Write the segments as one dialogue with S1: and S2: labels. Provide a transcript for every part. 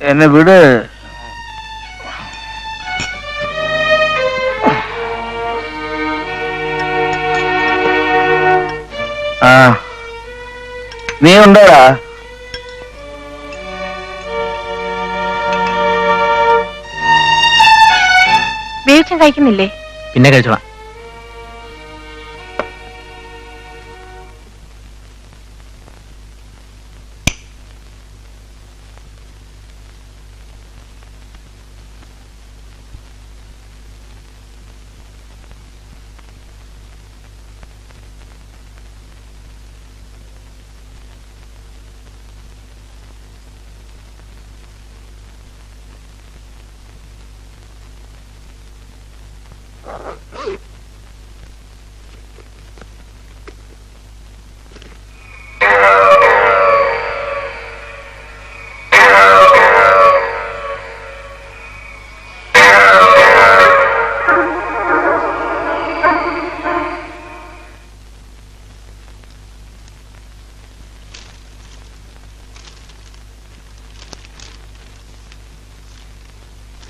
S1: എന്നെ വിട്. ആ. നീ ഉണ്ടോടാ?
S2: വീഴ്ച കഴിക്കുന്നില്ലേ?
S3: പിന്നെ കഴിച്ചോളാം.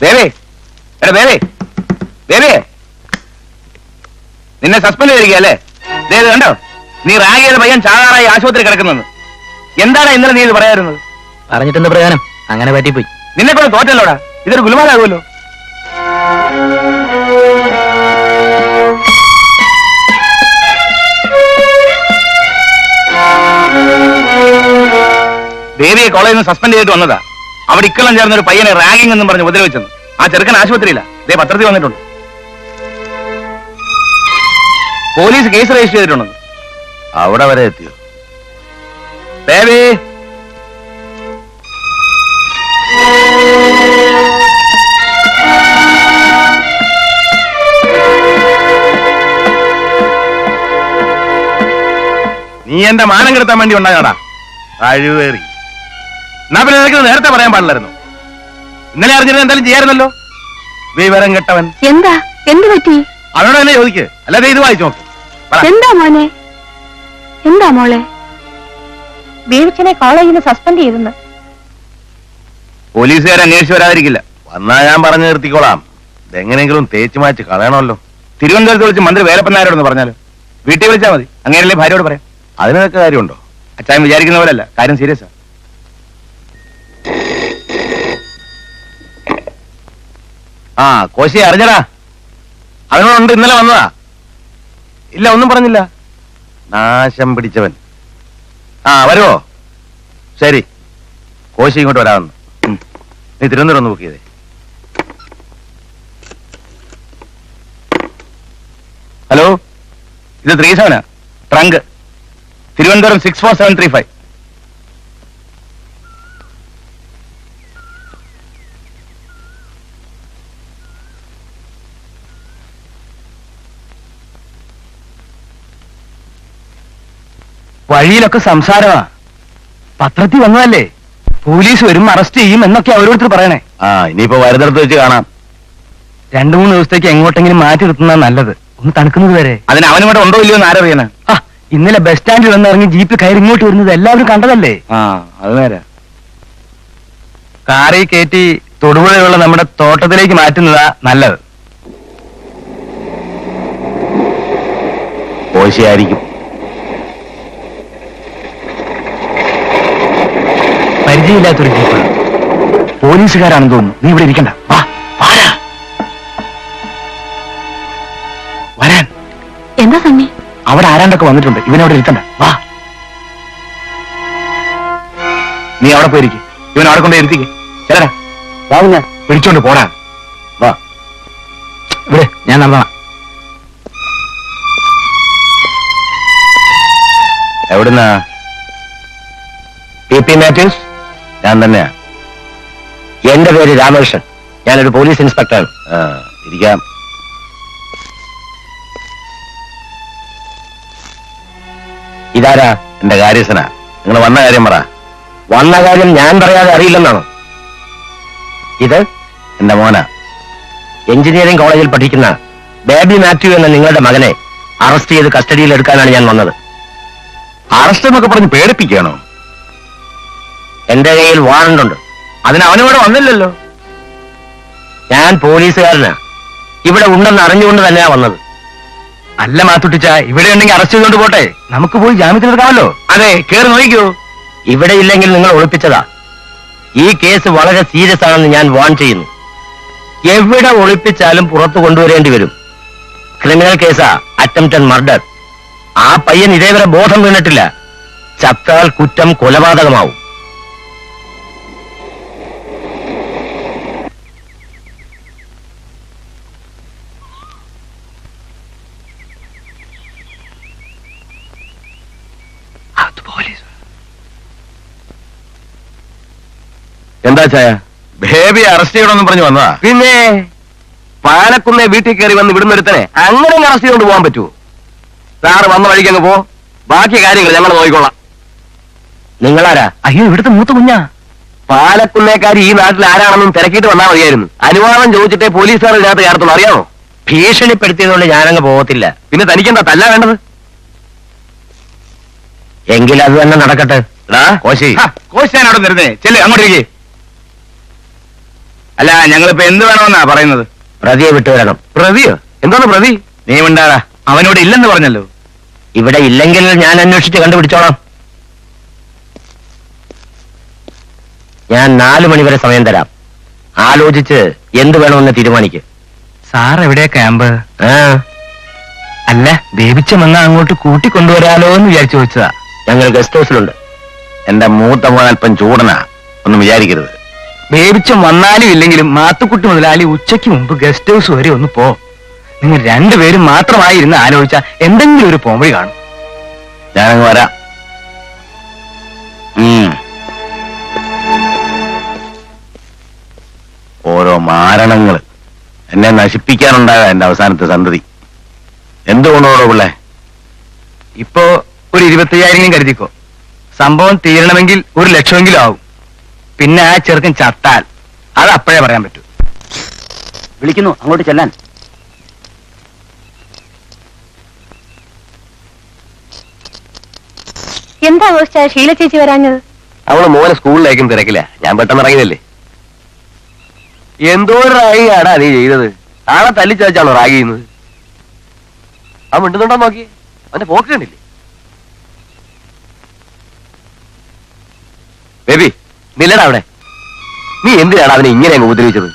S1: ദേവേ. എടാ ദേവേ. ദേവേ നിന്നെ സസ്പെൻഡ് ചെയ്തിരിക്കുകയല്ലേ ദേ ഇത് കണ്ടോ? നീ റാഗ് ചെയ്ത പയ്യൻ ചാകാറായി ആശുപത്രി കിടക്കുന്നത്. എന്താണ് ഇന്നലെ നീ ഇത് പറയാറുന്നത്?
S3: പറഞ്ഞിട്ടുണ്ട് പ്രകാരം? അങ്ങനെ പറ്റിപ്പോയി.
S1: നിന്നെ കൊണ്ട് തോറ്റല്ലോടാ? ഇതൊരു ഗുലുമാലാകുമല്ലോ ദേവിയെ കോളേജിൽ നിന്ന് സസ്പെൻഡ് ചെയ്തിട്ട് വന്നതാ. അവിടെ ഇക്കളം ചേർന്ന ഒരു പയ്യനെ റാഗിംഗ് എന്നും പറഞ്ഞ് ഉപദ്രവിച്ചെന്ന്. ആ ചെറുക്കൻ ആശുപത്രിയില്ല ദേ പത്രത്തിൽ വന്നിട്ടുണ്ട്. പോലീസ് കേസ് രജിസ്റ്റർ ചെയ്തിട്ടുണ്ട് അവിടെ വരെ എത്തിയോ? ദേവി! നീ എന്റെ മാനം കെടുത്താൻ വേണ്ടി ഉണ്ടാകാടാ കഴിവേറി. എന്നാ പിന്നെ നിനക്ക് നേരത്തെ പറയാൻ പാടില്ലായിരുന്നു. ഇന്നലെ അറിഞ്ഞിരുന്ന എന്തായാലും ചെയ്യാറുണ്ടല്ലോ വിവരം കെട്ടവൻ.
S2: എന്താ? എന്ത് പറ്റി?
S1: അവനോട് തന്നെ ചോദിക്ക്. അല്ലാതെ ഇത് വായിച്ചു നോക്ക്. പറ.
S2: എന്താ മോനെ? എന്താ മോളെ? ബീവിച്ചനെ കോളേജിൽ നിന്ന് സസ്പെൻഡ് ചെയ്തെന്ന്
S1: പോലീസുകാർ അന്വേഷിച്ച് വരാതിരിക്കില്ല. വന്നാ ഞാൻ പറഞ്ഞു നിർത്തിക്കോളാം. ഇതെങ്ങനെയെങ്കിലും തേച്ച് മാച്ച് കളയണമല്ലോ. തിരുവനന്തപുരത്ത് വിളിച്ച് മന്ത്രി വേലപ്പനാരോടൊന്ന് പറഞ്ഞാലോ? വീട്ടിൽ വിളിച്ചാൽ മതി. അങ്ങനെയല്ലേ ഭാര്യയോട് പറയാം? അതിനൊക്കെ കാര്യമുണ്ടോ? അച്ഛൻ വിചാരിക്കുന്ന അല്ല കാര്യം സീരിയസാ ആ കോശി അറിഞ്ഞടാ. അവനോടുണ്ട് ഇന്നലെ വന്നതാ. ഇല്ല ഒന്നും പറഞ്ഞില്ല. നാശം പിടിച്ചവൻ. ആ വരുവോ? ശരി. കോശി ഇങ്ങോട്ട് വരാമെന്ന്. നീ തിരുവനന്തപുരം ഒന്ന് ബുക്ക് ചെയ്തേ. ഹലോ? ഇത് three സെവനാ? Trunk. Thiruvananthapuram six four seven three five വഴിയിലൊക്കെ സംസാരമാ. പത്രത്തിൽ വന്നതല്ലേ? പോലീസ് വരും അറസ്റ്റ് ചെയ്യും എന്നൊക്കെ ഓരോരുത്തർ പറയണേ. ആ ഇനിയിപ്പോ വരുന്നിടത്ത് വെച്ച് കാണാം. രണ്ടു മൂന്ന് ദിവസത്തേക്ക് എങ്ങോട്ടെങ്കിലും മാറ്റി നിർത്തുന്ന നല്ലത്. ഒന്ന് തണുക്കുന്നത് വരെ. അതിന് അവനും കൂടെ ഉണ്ടോ ഇല്ലയോ എന്ന് ആരറിയാനാ ഇന്നലെ ബസ് സ്റ്റാൻഡിൽ വന്നിറങ്ങി ജീപ്പിൽ കയറി ഇങ്ങോട്ട് വരുന്നത് എല്ലാവരും കണ്ടതല്ലേ? ആ അത് നേരെ. കാറി കയറ്റി തൊടുപുഴയുള്ള നമ്മുടെ തോട്ടത്തിലേക്ക് മാറ്റുന്നതാ നല്ലത്. കോശിയായിരിക്കും പരിചയമില്ലാത്തൊരു ജീപ്പ് പോലീസുകാരാണെന്ന് തോന്നുന്നു നീ ഇവിടെ ഇരിക്കണ്ട. വാ വാടാ. വരാൻ.
S2: എന്താ സണ്ണി?
S1: അവിടെ ആരാണ്ടൊക്കെ വന്നിട്ടുണ്ട്. ഇവനവിടെ ഇരുത്തണ്ട വാ. നീ അവിടെ പോയിരിക്കും. ഇവൻ അവിടെ കൊണ്ട് ഇരുത്തിക്ക്. ചെല്ലടാ. വാ ഞാൻ പിടിച്ചോണ്ട് പോടാ. വാ. ഇവിടെ ഞാൻ നടന്ന എവിടുന്നാ? പി പി മാത്യൂസ് ഞാൻ തന്നെയാ. എന്റെ പേര് രാമകൃഷ്ണൻ. ഞാനൊരു പോലീസ് ഇൻസ്പെക്ടറാണ്. ഇരിക്കാം. ഇതാരാ? എന്റെ കാര്യസ്ഥനാ. നിങ്ങൾ വന്ന കാര്യം പറ. വന്ന കാര്യം ഞാൻ പറയാതെ അറിയില്ലെന്നാണോ? ഇത് എന്റെ മോന. എഞ്ചിനീയറിംഗ് കോളേജിൽ പഠിക്കുന്ന ബേബി മാത്യു എന്ന നിങ്ങളുടെ മകനെ അറസ്റ്റ് ചെയ്ത് കസ്റ്റഡിയിൽ എടുക്കാനാണ് ഞാൻ വന്നത്. അറസ്റ്റ് എന്നൊക്കെ പറഞ്ഞ് പേടിപ്പിക്കുകയാണോ? എന്റെ കയ്യിൽ വാറണ്ടുണ്ട്
S4: അതിന് അവനിവിടെ വന്നില്ലല്ലോ.
S5: ഞാൻ പോലീസുകാരനാ. ഇവിടെ ഉണ്ടെന്ന് അറിഞ്ഞുകൊണ്ട് തന്നെയാ വന്നത്.
S4: അല്ല മാത്തുട്ടിച്ച ഇവിടെ ഉണ്ടെങ്കിൽ അറസ്റ്റ് ചെയ്തോണ്ട് പോട്ടെ. നമുക്ക് പോയി ജാമ്യത്തിലെടുക്കാമല്ലോ അതെ കേറി നോക്കിക്കോ.
S5: ഇവിടെ ഇല്ലെങ്കിൽ നിങ്ങൾ ഒളിപ്പിച്ചതാ. ഈ കേസ് വളരെ സീരിയസ് ആണെന്ന് ഞാൻ വാൺ ചെയ്യുന്നു. എവിടെ ഒളിപ്പിച്ചാലും പുറത്തു കൊണ്ടുവരേണ്ടി വരും. ക്രിമിനൽ കേസാ അറ്റംപ്റ്റ് മർഡർ ആ പയ്യൻ ഇതേവരെ ബോധം വീണിട്ടില്ല. ചത്താൽ കുറ്റം കൊലപാതകമാവും.
S4: എന്താ ചായ? ബേബി അറസ്റ്റ് ചെയ്യണമെന്ന് പറഞ്ഞു വന്നതാ. പിന്നെ പാലക്കുന്നെ വീട്ടിൽ കയറി വന്ന് വിടുന്ന ഒരുത്തനെ അങ്ങനെ അറസ്റ്റ് ചെയ്തുകൊണ്ട് പോകാൻ പറ്റുമോ? സാറ് വന്ന വഴിക്ക് അങ്ങ് പോ. ബാക്കി കാര്യങ്ങൾ ഞങ്ങൾ നോക്കിക്കൊള്ളാം
S5: നിങ്ങളാരാ?
S4: അയ്യോ ഇവിടുത്തെ മൂത്ത കുഞ്ഞാ. പാലക്കുന്നേക്കാരി ഈ നാട്ടിൽ ആരാണെന്നും തിരക്കിയിട്ട് വന്നാൽ മതിയായിരുന്നു. അനുവാദം ചോദിച്ചിട്ടേ പോലീസുകാർ ഇതിനകത്ത് കയറത്തുള്ളൂ. അറിയാമോ
S5: ഭീഷണിപ്പെടുത്തിയതുകൊണ്ട് ഞാനങ്ങ് പോകത്തില്ല.
S4: പിന്നെ തനിക്കെന്താ തല്ല വേണ്ടത്?
S5: എങ്കിൽ അത് തന്നെ നടക്കട്ടെ.
S4: കോശി. കോശി ഞാൻ അവിടെ നിരുന്നേ ചെല്ലേ അങ്ങോട്ടേക്ക് അല്ല ഞങ്ങളിപ്പോ എന്ത് വേണമെന്നാ പറയുന്നത്?
S5: പ്രതിയെ വിട്ടുവരണം
S4: പ്രതിയോ? എന്താണ് പ്രതി? നീ ഉണ്ടാടാ അവനോട് ഇല്ലെന്ന് പറഞ്ഞല്ലോ.
S5: ഇവിടെ ഇല്ലെങ്കിൽ ഞാൻ അന്വേഷിച്ച് കണ്ടുപിടിച്ചോളാം. ഞാൻ നാലു മണിവരെ സമയം തരാം. ആലോചിച്ച് എന്ത് വേണമെന്ന് തീരുമാനിക്കും.
S4: സാർ എവിടെ ക്യാമ്പ്?
S5: ആ.
S4: അല്ല ബേബിച്ച മങ്ങ അങ്ങോട്ട് കൂട്ടിക്കൊണ്ടുവരാലോ എന്ന് വിചാരിച്ചു വെച്ചതാ.
S5: ഞങ്ങൾ ഗസ്റ്റ് ഹൗസിലുണ്ട്.
S4: എന്റെ മൂത്ത മോൻ അല്പം ചൂടനാ. ഒന്നും വിചാരിക്കരുത്. ബേബിച്ചം വന്നാലും ഇല്ലെങ്കിലും മാത്തുക്കുട്ടി മുതലാളി ഉച്ചയ്ക്ക് മുമ്പ് ഗസ്റ്റ് ഹൗസ് വരെ ഒന്ന് പോ. നിങ്ങൾ രണ്ടുപേരും മാത്രമായി ഇരുന്ന് ആലോചിച്ച എന്തെങ്കിലും ഒരു പോംവഴി കാണും. ഞാനങ്ങ് വരാം. ഓരോ മാരണങ്ങൾ. എന്നെ നശിപ്പിക്കാനുണ്ടായ എന്റെ അവസാനത്തെ സന്തതി. എന്തുകൊണ്ടോടോ പിള്ളേ? ഇപ്പോ ഒരു ഇരുപത്തയ്യായിരം കരുതിക്കോ. സംഭവം തീരണമെങ്കിൽ ഒരു ലക്ഷമെങ്കിലും ആവും. പിന്നെ ആ ചെറുക്കൻ ചത്താൽ അത് അപ്പോഴേ പറയാൻ പറ്റൂ.
S5: വിളിക്കുന്നു അങ്ങോട്ട് ചെല്ലാൻ.
S2: എന്താ ഓർച്ച ഷീല ചേച്ചി വരാഞ്ഞത്?
S4: അവൾ മോനെ സ്കൂളിലേക്കും തിരക്കില്ല ഞാൻ പെട്ടെന്ന് ഇറങ്ങിയതല്ലേ. എന്തോ ഒരു റാഗിയാടാ നീ ചെയ്തത്. ആളെ തല്ലിച്ചാച്ചാണോ റാഗി ചെയ്യുന്നത്? ആ മിണ്ടുന്നുണ്ടോ നോക്കി? അവന്റെ പോക്ക് കണ്ടില്ലേ? ബേബി നില്ലടാ അവിടെ. നീ എന്തിനാണ് അവനെ ഇങ്ങനെ അങ്ങ് ഉപദ്രവിച്ചത്?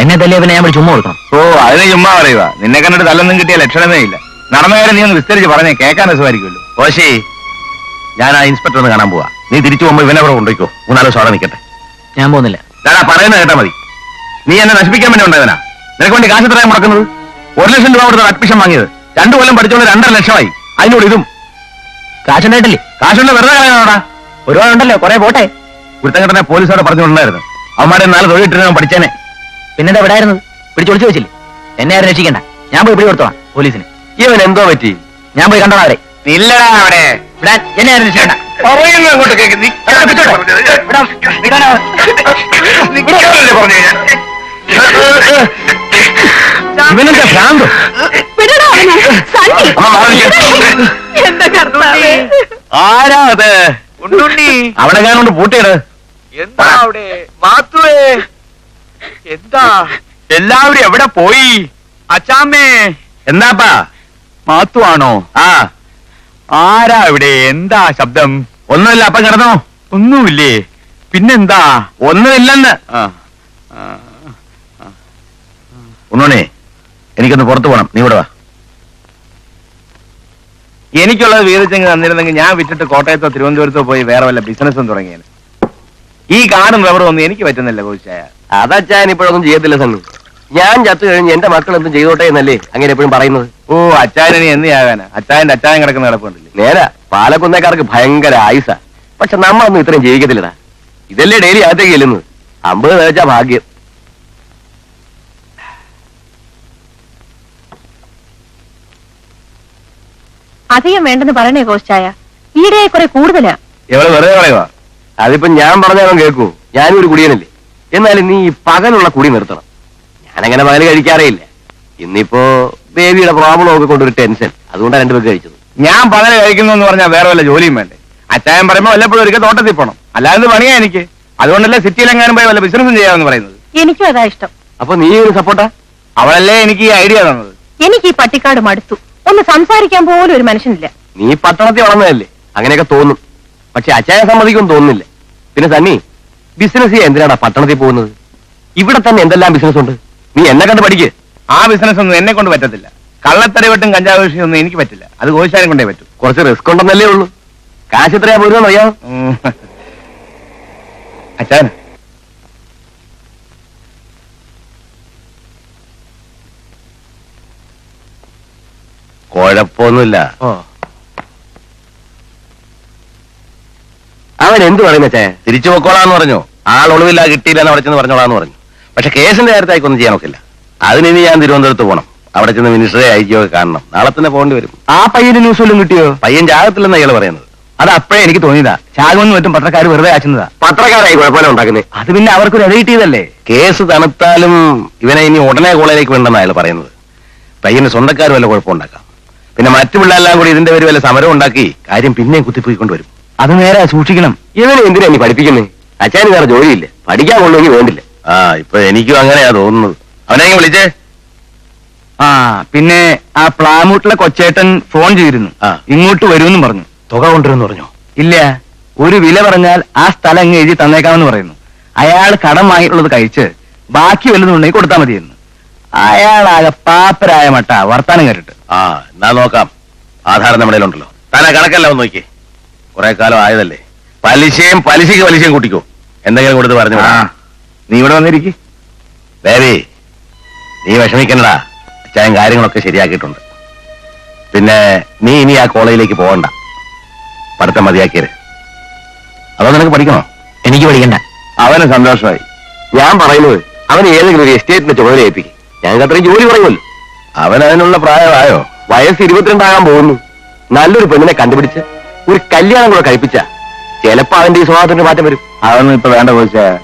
S5: എന്നെ തല്ലേ പിന്നെ ഞാൻ ചുമ്മാ കൊടുക്കണം
S4: ഓ അതിന് ചുമ്മാ പറയുക. നിന്നെ കണ്ടിട്ട് തല്ലൊന്നും കിട്ടിയ ലക്ഷണമേ ഇല്ല. നടന്ന കാര്യം നീ ഒന്ന് വിസ്തരിച്ച് പറഞ്ഞേ കേൾക്കാൻ രസമായിരിക്കുമല്ലോ. ഓശി ഞാൻ ആ ഇൻസ്പെക്ടർ ഒന്ന് കാണാൻ പോവാ. നീ തിരിച്ചു പോകുമ്പോ ഇവനെ അവിടെ കൊണ്ടുപോയിക്കോ. മൂന്നാൽ ദിവസം അവിടെ നിൽക്കട്ടെ.
S5: ഞാൻ പോകുന്നില്ല.
S4: ഞാനാ പറയുന്നത് കേട്ടാ മതി. നീ എന്നെ നശിപ്പിക്കാൻ വേണ്ടി ഉണ്ടായവനാ നിനക്ക് വേണ്ടി കാശ് എത്രയാണ് മുടക്കുന്നത്? ഒരു ലക്ഷം രൂപ കൊടുത്ത അഡ്മിഷൻ വാങ്ങിയത്. രണ്ടു കൊല്ലം പഠിച്ചോണ്ട് രണ്ടര ലക്ഷമായി. അതിനോട് ഇതും.
S5: കാശുണ്ടായിട്ടില്ലേ?
S4: കാശുണ്ട് വെറുതെ കളയാനോടാ.
S5: ഒരുപാടുണ്ടല്ലോ കുറെ പോട്ടെ.
S4: കുരുത്തങ്കട്ടനെ പോലീസോടെ പറഞ്ഞിട്ടുണ്ടായിരുന്നു. അവന്മാരെ നാല് തൊഴിലിട്ടിരുന്ന പഠിച്ചേനെ.
S5: പിന്നെന്താ എവിടായിരുന്നു പിടിച്ചൊളിച്ചു വെച്ചില്ലേ? എന്നെ ആരും രക്ഷിക്കണ്ട. ഞാൻ പോയി പിടി കൊടുത്തോളാം പോലീസിന്.
S4: ഇവൻ എന്തോ പറ്റി?
S5: ഞാൻ പോയി കണ്ടോ അവരെ.
S4: ഇല്ലടാ അവിടെ.
S5: വിടാൻ എന്നെ രക്ഷിക്കണ്ട.
S4: പറയുന്നു അങ്ങോട്ട്? ഇവനെന്താ ഭ്രാന്തോ. ആരാ അത്?
S6: ഉണ്ണുണ്ണി
S4: അവിടെ ഞാനോണ്ട് പൂട്ടിയിട്
S6: എന്താ അവിടെ? മാത്തുവേ എന്താ?
S4: എല്ലാവരും എവിടെ പോയി?
S6: അച്ചാമ്മേ?
S4: എന്താപ്പാ
S6: മാത്തു ആണോ?
S4: ആ.
S6: ആരാ ഇവിടെ? എന്താ ശബ്ദം?
S4: ഒന്നുമില്ല അപ്പം കിടന്നോ.
S6: ഒന്നുമില്ലേ? പിന്നെന്താ?
S4: ഒന്നുമില്ലെന്ന്. ഒന്നുണേ എനിക്കൊന്ന് പുറത്തു പോണം. നീ ഇവിടെ വാ. എനിക്കുള്ളത് വീതിച്ചെങ്കിൽ തന്നിരുന്നെങ്കിൽ ഞാൻ വിറ്റിട്ട് കോട്ടയത്തോ തിരുവനന്തപുരത്തോ പോയി വേറെ വല്ല ബിസിനസ്സും തുടങ്ങിയത് ഈ കാടും റബ്ബറും ഒന്നും എനിക്ക് പറ്റുന്നില്ല കോശായ അതച്ചാൻ ഇപ്പോഴൊന്നും ചെയ്യത്തില്ല സണ്ണി. ഞാൻ ചത്തു കഴിഞ്ഞ് എന്റെ മക്കൾ എന്തും ചെയ്തോട്ടെ എന്നല്ലേ അങ്ങനെ എപ്പോഴും പറയുന്നത്? ഓ അച്ചായനി എന്ത് ആകാനാ? അച്ചായന്റെ അച്ചായൻ കിടക്കുന്ന കിടപ്പുണ്ടല്ലേ? നേരാ പാലക്കുന്നേക്കാർക്ക് ഭയങ്കര ആയുസ. പക്ഷെ നമ്മളൊന്നും ഇത്രയും ജീവിക്കത്തില്ലടാ. ഇതല്ലേ ഡെയിലി അകത്തേക്ക് ചെല്ലുന്നത്. അമ്പത് വെച്ചാ ഭാഗ്യം.
S2: അധികം വേണ്ടെന്ന് പറയണേ കോശായ ഈടെ കുറെ കൂടുതലാ.
S4: എവിടെ വെറുതെ കളയുവാ? അതിപ്പോ ഞാൻ പറഞ്ഞാലും കേൾക്കൂ. ഞാനും ഒരു കുടിയനല്ലേ. എന്നാലും നീ ഈ പകലുള്ള കുടി നിർത്തണം. ഞാനങ്ങനെ പകൽ കഴിക്കാറേ ഇല്ല ഇന്നിപ്പോ ബേബിയുടെ പ്രോബ്ലം ഒക്കെ കൊണ്ടൊരു ടെൻഷൻ അതുകൊണ്ടാണ് രണ്ടുപേർക്ക് കഴിച്ചത്. ഞാൻ പകൽ കഴിക്കുന്നു എന്ന് പറഞ്ഞാൽ വേറെ വല്ല ജോലിയും വേണ്ടേ? അച്ചായം പറയുമ്പോ വല്ലപ്പോഴും ഒരിക്കൽ തോട്ടത്തിൽ പോണം. അല്ലാതെ പണിയാ എനിക്ക്. അതുകൊണ്ടല്ലേ സിറ്റിയിലെങ്ങാനും പോയി വല്ല ബിസിനസ്സും ചെയ്യാമെന്ന് പറയുന്നത്.
S2: എനിക്കും അതാ ഇഷ്ടം.
S4: അപ്പൊ നീ ഒരു സപ്പോർട്ടാ അവളല്ലേ എനിക്ക് ഈ ഐഡിയ തന്നത്.
S2: എനിക്ക് ഈ പട്ടിക്കാട് മടുത്തു. ഒന്ന് സംസാരിക്കാൻ പോലും ഒരു മനുഷ്യനില്ല.
S4: നീ പട്ടണത്തിൽ വളർന്നതല്ലേ? അങ്ങനെയൊക്കെ തോന്നും. പക്ഷെ അച്ചായ സമ്മതിക്കും തോന്നുന്നില്ല. പിന്നെ സണ്ണി ബിസിനസ് ചെയ്യാൻ എന്തിനാടാ പട്ടണത്തിൽ പോകുന്നത്? ഇവിടെ തന്നെ എന്തെല്ലാം ബിസിനസ് ഉണ്ട്? നീ എന്നെ കണ്ട് പഠിക്ക്. ആ ബിസിനസ് ഒന്നും എന്നെ കൊണ്ട് പറ്റത്തില്ല. കള്ളത്തരവട്ടും കഞ്ചാവ് ഒന്നും എനിക്ക് പറ്റില്ല. അത് കോശാരം കൊണ്ടേ പറ്റൂ. കുറച്ച് റിസ്ക് ഉണ്ടെന്നല്ലേ ഉള്ളൂ. കാശ് എത്രയാ പോരുന്നറിയാം അറിയാം കുഴപ്പമൊന്നുമില്ല. അവൻ എന്ത് പറയുന്ന തിരിച്ചു പൊക്കോളാന്ന് പറഞ്ഞു. ആൾ ഒളിവില്ല കിട്ടിയില്ല എന്ന് അവിടെ ചെന്ന് പറഞ്ഞോളാന്ന് പറഞ്ഞു. പക്ഷെ കേസിന്റെ കാര്യത്തായിക്കൊന്നും ചെയ്യാൻ നോക്കില്ല അതിന് ഇനി ഞാൻ തിരുവനന്തപുരത്ത് പോകണം അവിടെ ചെന്ന് മിനിസ്റ്ററെ അയക്കുകയൊക്കെ കാണണം. നാളെ തന്നെ പോകേണ്ടി വരും. ആ പയ്യന്റെ ന്യൂസ് വല്ലതും കിട്ടിയോ? പയ്യൻ ജാകത്തില്ലെന്ന് അയാൾ പറയുന്നത്. അത് അപ്പോഴേ എനിക്ക് തോന്നിയതാ. ചാകുമെന്ന് പറ്റും പത്രക്കാർ വെറുതെ ആച്ചുന്നതാ പത്രക്കാരായി കുഴപ്പമില്ല ഉണ്ടാക്കുന്നത് അത് പിന്നെ അവർക്കൊരു ഇര കിട്ടിയതല്ലേ കേസ് തണുത്താലും ഇവനെ ഇനി ഉടനെ കോളേജിലേക്ക് വേണ്ടെന്ന് അയാൾ പറയുന്നത്. പയ്യന് സ്വന്തക്കാർ വല്ല കുഴപ്പമുണ്ടാക്കാം. പിന്നെ മറ്റു പിള്ളേരെല്ലാം കൂടി ഇതിന്റെ പേര് വല്ല സമരം ഉണ്ടാക്കി കാര്യം പിന്നെയും കുത്തിപ്പോയിക്കൊണ്ടുവരും. അത് നേരെ സൂക്ഷിക്കണം. ഇവനെ എന്തിനാ നീ പഠിപ്പിക്കുന്നേ? അച്ഛന് വേറെ ജോലിയില്ല. പഠിക്കാൻ കൊള്ളുമെങ്കിൽ വേണ്ടില്ല. ആ ഇപ്പൊ എനിക്കും അങ്ങനെയാ തോന്നുന്നത്. അവനെ വിളിച്ചേ?
S7: ആ പിന്നെ ആ പ്ലാമൂട്ടിലെ കൊച്ചേട്ടൻ ഫോൺ ചെയ്തിരുന്നു.
S4: ആ.
S7: ഇങ്ങോട്ട് വരുമെന്നും പറഞ്ഞു.
S4: തുക കൊണ്ടുവരുമെന്ന് പറഞ്ഞു?
S7: ഇല്ല. ഒരു വില പറഞ്ഞാൽ ആ സ്ഥലം അങ്ങ് എഴുതി തന്നേക്കാമെന്ന് പറയുന്നു. അയാൾ കടം വാങ്ങിയിട്ടുള്ളത് കഴിച്ച് ബാക്കി വല്ലതും ഉണ്ടെങ്കിൽ കൊടുത്താൽ മതിയെന്ന്. അയാളാകെ പാപ്പരായ മട്ട. വർത്താനം കേട്ടിട്ട്.
S4: ആ എന്നാ നോക്കാം. ആധാരം നമ്മുടെ ഉണ്ടല്ലോ തന്നെ കണക്കല്ല ഒന്ന് നോക്കിയേ. കുറെ കാലം ആയതല്ലേ. പലിശയും പലിശയ്ക്ക് പലിശയും കൂട്ടിക്കോ. എന്തെങ്കിലും കൊടുത്ത് പറഞ്ഞു
S7: നീ ഇവിടെ വന്നിരിക്കേ.
S4: ബേബി നീ വിഷമിക്കണ്ടടാ അച്ഛൻ കാര്യങ്ങളൊക്കെ ശരിയാക്കിയിട്ടുണ്ട്. പിന്നെ നീ ഇനി ആ കോളേജിലേക്ക് പോകണ്ട. പഠിത്തം മതിയാക്കിയത്. അതോ നിനക്ക് പഠിക്കണോ?
S5: എനിക്ക് പഠിക്കണ്ട.
S4: അവന് സന്തോഷമായി. ഞാൻ പറയുന്നത് അവന് ഏതെങ്കിലും ഒരു എസ്റ്റേറ്റിന്റെ ചുമതല ഏൽപ്പിക്കും. ഞങ്ങൾക്ക് ജോലി പറയുമല്ലോ അവൻ അതിനുള്ള പ്രായമായോ? വയസ്സ് ഇരുപത്തിരണ്ടാകാൻ പോകുന്നു. നല്ലൊരു പെണ്ണിനെ കണ്ടുപിടിച്ച് ഒരു കല്യാണം കൂടെ കഴിപ്പിച്ച ചിലപ്പോ അവന്റെ ഈ സ്വഭാവത്തിന്റെ മാറ്റം വരും.
S7: അതൊന്നും ഇപ്പൊ വേണ്ട ചോദിച്ചാ